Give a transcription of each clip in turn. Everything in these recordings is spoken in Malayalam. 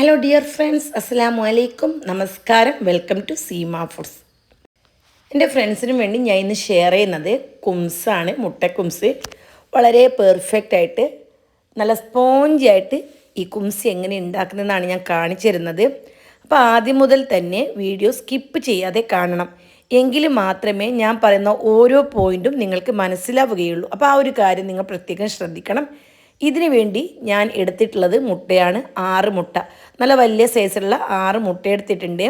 ഹലോ ഡിയർ ഫ്രണ്ട്സ് അസ്സലാമു അലൈക്കും നമസ്കാരം വെൽക്കം ടു സീമ ഫുഡ്സ് എന്റെ ഫ്രണ്ട്സിനും വേണ്ടി ഞാൻ ഇന്ന് ഷെയർ ചെയ്യുന്നത് കുംസാണ് മുട്ടക്കുംസ്. വളരെ പെർഫെക്റ്റ് ആയിട്ട് നല്ല സ്പോഞ്ചി ആയിട്ട് ഈ കുംസ് എങ്ങനെ ഉണ്ടാക്കുന്നതെന്നാണ് ഞാൻ കാണിച്ചു തരുന്നത്. അപ്പോൾ ആദ്യം മുതൽ തന്നെ വീഡിയോ സ്കിപ്പ് ചെയ്യാതെ കാണണം. എങ്കിൽ മാത്രമേ ഞാൻ പറയുന്ന ഓരോ പോയിന്റും നിങ്ങൾക്ക് മനസ്സിലാവുകയുള്ളൂ. അപ്പോൾ ആ ഒരു കാര്യം നിങ്ങൾ പ്രത്യേകം ശ്രദ്ധിക്കണം. ഇതിനു വേണ്ടി ഞാൻ എടുത്തിട്ടുള്ളത് മുട്ടയാണ് ആറ് മുട്ട. നല്ല വലിയ സൈസിലുള്ള ആറ് മുട്ട എടുത്തിട്ടുണ്ട്.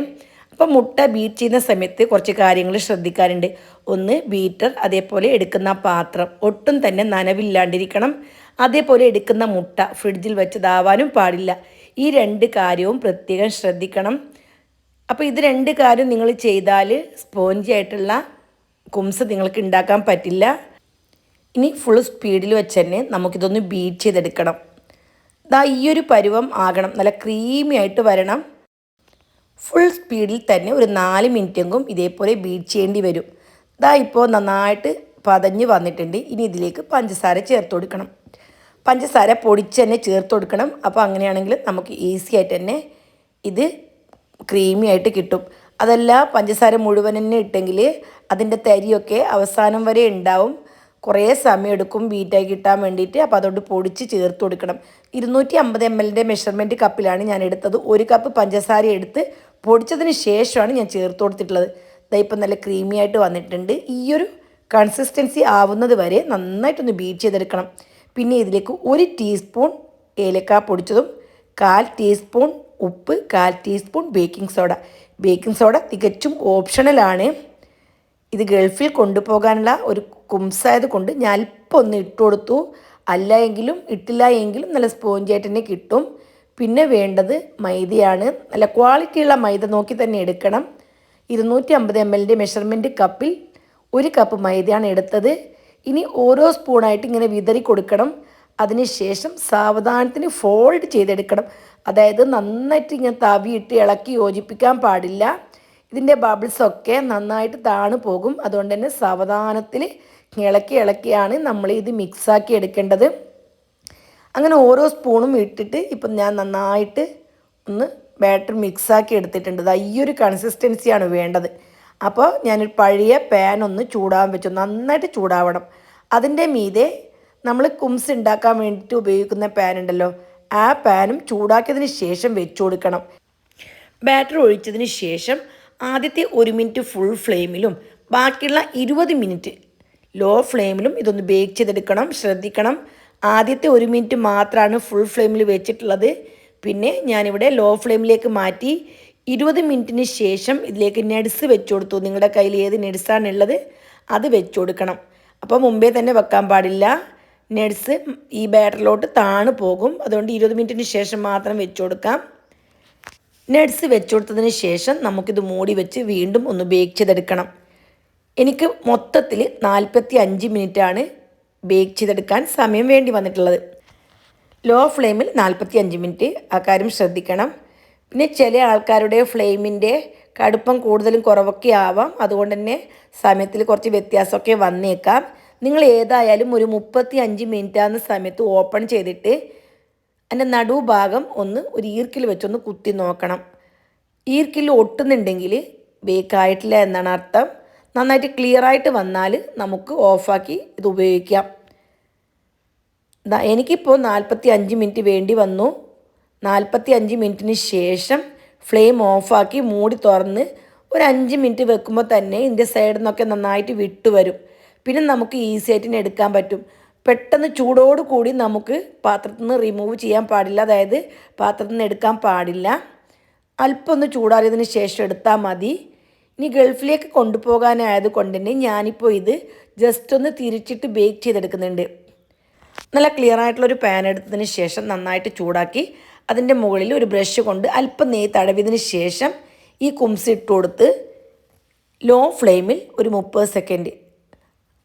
അപ്പം മുട്ട ബീറ്റ് ചെയ്യുന്ന സമയത്ത് കുറച്ച് കാര്യങ്ങൾ ശ്രദ്ധിക്കാറുണ്ട് ഒന്ന് ബീറ്റർ അതേപോലെ എടുക്കുന്ന പാത്രം. ഒട്ടും തന്നെ നനവില്ലാണ്ടിരിക്കണം. അതേപോലെ എടുക്കുന്ന മുട്ട ഫ്രിഡ്ജിൽ വെച്ചതാവാനും പാടില്ല. ഈ രണ്ട് കാര്യവും പ്രത്യേകം ശ്രദ്ധിക്കണം. അപ്പോൾ ഇത് രണ്ട് കാര്യം നിങ്ങൾ ചെയ്താൽ സ്പോഞ്ചി ആയിട്ടുള്ള കുംസ് നിങ്ങൾക്ക് ഉണ്ടാക്കാൻ പറ്റില്ല. ഇനി ഫുൾ സ്പീഡിൽ വെച്ച് തന്നെ നമുക്കിതൊന്ന് ബീറ്റ് ചെയ്തെടുക്കണം. ദാ ഈ ഒരു പരുവം ആകണം. നല്ല ക്രീമി ആയിട്ട് വരണം. ഫുൾ സ്പീഡിൽ തന്നെ ഒരു നാല് മിനിറ്റെങ്കും ഇതേപോലെ ബീറ്റ് ചെയ്യേണ്ടി വരും. ദാ ഇപ്പോൾ നന്നായിട്ട് പതഞ്ഞ് വന്നിട്ടുണ്ട്. ഇനി ഇതിലേക്ക് പഞ്ചസാര ചേർത്ത് കൊടുക്കണം. പഞ്ചസാര പൊടിച്ച് തന്നെ ചേർത്ത് കൊടുക്കണം. അപ്പോൾ അങ്ങനെയാണെങ്കിൽ നമുക്ക് ഈസി ആയിട്ട് തന്നെ ഇത് ക്രീമി ആയിട്ട് കിട്ടും. അതല്ല പഞ്ചസാര മുഴുവൻ തന്നെ ഇട്ടെങ്കിൽ അതിന്റെ തരിയൊക്കെ അവസാനം വരെ ഉണ്ടാവും. കുറേ സമയം എടുക്കും ബീറ്റായി കിട്ടാൻ വേണ്ടിയിട്ട്. അപ്പോൾ അതുകൊണ്ട് പൊടിച്ച് ചേർത്ത് കൊടുക്കണം. ഇരുന്നൂറ്റി അമ്പത് എം എല്ലിന്റെ മെഷർമെന്റ് കപ്പിലാണ് ഞാൻ എടുത്തത്. ഒരു കപ്പ് പഞ്ചസാര എടുത്ത് പൊടിച്ചതിന് ശേഷമാണ് ഞാൻ ചേർത്ത് കൊടുത്തിട്ടുള്ളത്. ഇതാ ഇപ്പം നല്ല ക്രീമി ആയിട്ട് വന്നിട്ടുണ്ട്. ഈ ഒരു കൺസിസ്റ്റൻസി ആവുന്നത് വരെ നന്നായിട്ടൊന്ന് ബീറ്റ് ചെയ്തെടുക്കണം. പിന്നെ ഇതിലേക്ക് ഒരു ടീസ്പൂൺ ഏലക്ക പൊടിച്ചതും കാൽ ടീസ്പൂൺ ഉപ്പ് കാൽ teaspoon baking soda baking soda തികച്ചും ഓപ്ഷണലാണ് ഇത് ഗൾഫിൽ കൊണ്ടുപോകാനുള്ള ഒരു കുംസായത് കൊണ്ട് ഞാൻ അല്പം ഒന്ന് ഇട്ട് കൊടുത്തു. അല്ല എങ്കിലും ഇട്ടില്ല എങ്കിലും നല്ല സ്പോഞ്ചായിട്ട് തന്നെ കിട്ടും. പിന്നെ വേണ്ടത് മൈദയാണ്. നല്ല ക്വാളിറ്റിയുള്ള മൈദ നോക്കി തന്നെ എടുക്കണം. ഇരുന്നൂറ്റി അമ്പത് എം എല്ലിന്റെ മെഷർമെന്റ് കപ്പിൽ ഒരു കപ്പ് മൈദയാണ് എടുത്തത്. ഇനി ഓരോ സ്പൂണായിട്ട് ഇങ്ങനെ വിതറി കൊടുക്കണം. അതിനുശേഷം സാവധാനത്തിന് ഫോൾഡ് ചെയ്തെടുക്കണം. അതായത് നന്നായിട്ട് ഇങ്ങനെ തവിയിട്ട് ഇളക്കി യോജിപ്പിക്കാൻ പാടില്ല. ഇതിന്റെ ബബിൾസൊക്കെ നന്നായിട്ട് താണു പോകും. അതുകൊണ്ട് തന്നെ സാവധാനത്തിൽ ഇളക്കി ഇളക്കിയാണ് നമ്മൾ ഇത് മിക്സാക്കി എടുക്കേണ്ടത്. അങ്ങനെ ഓരോ സ്പൂണും ഇട്ടിട്ട് ഇപ്പം ഞാൻ നന്നായിട്ട് ഒന്ന് ബാറ്റർ മിക്സാക്കി എടുത്തിട്ടുണ്ട്. ഈ ഒരു കൺസിസ്റ്റൻസിയാണ് വേണ്ടത്. അപ്പോൾ ഞാനൊരു പഴയ പാൻ ഒന്ന് ചൂടാൻ വെച്ചു. നന്നായിട്ട് ചൂടാവണം. അതിന്റെ മീതെ നമ്മൾ കുംസ് ഉണ്ടാക്കാൻ വേണ്ടിയിട്ട് ഉപയോഗിക്കുന്ന പാൻ ഉണ്ടല്ലോ. ആ പാനും ചൂടാക്കിയതിന് ശേഷം വെച്ചു കൊടുക്കണം. ബാറ്റർ ഒഴിച്ചതിന് ശേഷം ആദ്യത്തെ ഒരു മിനിറ്റ് ഫുൾ ഫ്ലെയിമിലും ബാക്കിയുള്ള ഇരുപത് മിനിറ്റ് ലോ ഫ്ലെയിമിലും ഇതൊന്ന് ബേക്ക് ചെയ്തെടുക്കണം ശ്രദ്ധിക്കണം. ആദ്യത്തെ ഒരു മിനിറ്റ് മാത്രമാണ് ഫുൾ ഫ്ലെയിമിൽ വെച്ചിട്ടുള്ളത്. പിന്നെ ഞാനിവിടെ ലോ ഫ്ലെയിമിലേക്ക് മാറ്റി ഇരുപത് മിനിറ്റിന് ശേഷം ഇതിലേക്ക് നെഡ്സ് വെച്ചു കൊടുത്തു. നിങ്ങളുടെ കയ്യിൽ ഏത് നെഡ്സാണ് ഉള്ളത് അത് വെച്ചു കൊടുക്കണം. അപ്പോൾ മുമ്പേ തന്നെ വെക്കാൻ പാടില്ല. നെഡ്സ് ഈ ബാറ്ററിലോട്ട് താണു പോകും. അതുകൊണ്ട് ഇരുപത് മിനിറ്റിന് ശേഷം മാത്രം വെച്ചു കൊടുക്കാം. നട്ട്സ് വെച്ച് കൊടുത്തതിന് ശേഷം നമുക്കിത് മൂടി വെച്ച് വീണ്ടും ഒന്ന് ബേക്ക് ചെയ്തെടുക്കണം. എനിക്ക് മൊത്തത്തിൽ നാൽപ്പത്തി അഞ്ച് മിനിറ്റാണ് ബേക്ക് ചെയ്തെടുക്കാൻ സമയം വേണ്ടി വന്നിട്ടുള്ളത്. ലോ ഫ്ലെയിമിൽ നാൽപ്പത്തി അഞ്ച് മിനിറ്റ് ആ കാര്യം ശ്രദ്ധിക്കണം. പിന്നെ ചില ആൾക്കാരുടെ ഫ്ലെയിമിന്റെ കടുപ്പം കൂടുതലും കുറവൊക്കെ ആവാം. അതുകൊണ്ട് തന്നെ സമയത്തിൽ കുറച്ച് വ്യത്യാസമൊക്കെ വന്നേക്കാം. നിങ്ങൾ ഏതായാലും ഒരു മുപ്പത്തി അഞ്ച് മിനിറ്റാകുന്ന സമയത്ത് ഓപ്പൺ ചെയ്തിട്ട് അതിന്റെ നടുഭാഗം ഒന്ന് ഒരു ഈർക്കിൽ വെച്ചൊന്ന് കുത്തി നോക്കണം. ഈർക്കിൽ ഒട്ടുന്നുണ്ടെങ്കിൽ ബേക്കായിട്ടില്ല എന്നാണ് അർത്ഥം. നന്നായിട്ട് ക്ലിയർ ആയിട്ട് വന്നാൽ നമുക്ക് ഓഫാക്കി ഇത് ഉപയോഗിക്കാം. എനിക്കിപ്പോൾ നാൽപ്പത്തി അഞ്ച് മിനിറ്റ് വേണ്ടി വന്നു. നാൽപ്പത്തി അഞ്ച് മിനിറ്റിന് ശേഷം ഫ്ലെയിം ഓഫാക്കി മൂടി തുറന്ന് ഒരു അഞ്ച് മിനിറ്റ് വെക്കുമ്പോൾ തന്നെ ഇതിന്റെ സൈഡിൽ നിന്നൊക്കെ നന്നായിട്ട് വിട്ടു വരും. പിന്നെ നമുക്ക് ഈസി ആയിട്ട് എടുക്കാൻ പറ്റും. പെട്ടെന്ന് ചൂടോട് കൂടി നമുക്ക് പാത്രത്തിൽ നിന്ന് റിമൂവ് ചെയ്യാൻ പാടില്ല. അതായത് പാത്രത്തിൽ നിന്ന് എടുക്കാൻ പാടില്ല. അല്പം ഒന്ന് ചൂടാറിയതിന് ശേഷം എടുത്താൽ മതി. ഇനി ഗൾഫിലേക്ക് കൊണ്ടുപോകാനായത് കൊണ്ട് തന്നെ ഞാനിപ്പോൾ ഇത് ജസ്റ്റ് ഒന്ന് തിരിച്ചിട്ട് ബേക്ക് ചെയ്തെടുക്കുന്നുണ്ട്. നല്ല ക്ലിയർ ആയിട്ടുള്ളൊരു പാൻ എടുത്തതിന് ശേഷം നന്നായിട്ട് ചൂടാക്കി അതിന്റെ മുകളിൽ ഒരു ബ്രഷ് കൊണ്ട് അല്പം നെയ്യ് തടവിയതിന് ശേഷം ഈ കുംസ് ഇട്ട് കൊടുത്ത് ലോ ഫ്ലെയിമിൽ ഒരു മുപ്പത് സെക്കൻഡ്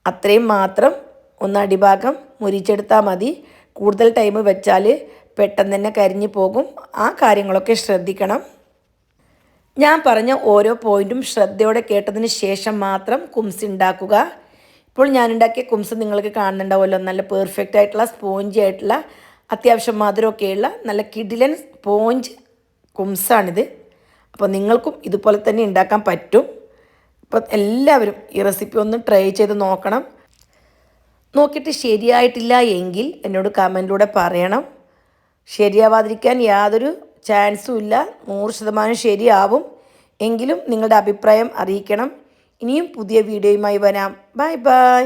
അത്രയും മാത്രം ഒന്ന് അടിഭാഗം മുരിച്ചെടുത്താൽ മതി. കൂടുതൽ ടൈം വെച്ചാൽ പെട്ടെന്ന് തന്നെ കരിഞ്ഞു പോകും. ആ കാര്യങ്ങളൊക്കെ ശ്രദ്ധിക്കണം. ഞാൻ പറഞ്ഞ ഓരോ പോയിന്റും ശ്രദ്ധയോടെ കേട്ടതിന് ശേഷം മാത്രം കുംസ് ഉണ്ടാക്കുക ഇപ്പോൾ ഞാൻ ഉണ്ടാക്കിയ കുംസ് നിങ്ങൾക്ക് കാണുന്നുണ്ടാവുമല്ലോ. നല്ല പെർഫെക്റ്റ് ആയിട്ടുള്ള സ്പോഞ്ചി ആയിട്ടുള്ള അത്യാവശ്യം മധുരമൊക്കെയുള്ള നല്ല കിഡിലൻ സ്പോഞ്ച് കുംസാണിത്. അപ്പോൾ നിങ്ങൾക്കും ഇതുപോലെ തന്നെ ഉണ്ടാക്കാൻ പറ്റും. അപ്പോൾ എല്ലാവരും ഈ റെസിപ്പി ഒന്ന് ട്രൈ ചെയ്ത് നോക്കണം. നോക്കിയിട്ട് ശരിയായിട്ടില്ല എങ്കിൽ എന്നോട് കമന്റിലൂടെ പറയണം. ശരിയാവാതിരിക്കാൻ യാതൊരു ചാൻസും ഇല്ല. നൂറ് ശതമാനം ശരിയാവും എങ്കിലും നിങ്ങളുടെ അഭിപ്രായം അറിയിക്കണം. ഇനിയും പുതിയ വീഡിയോയുമായി വരാം. Bye bye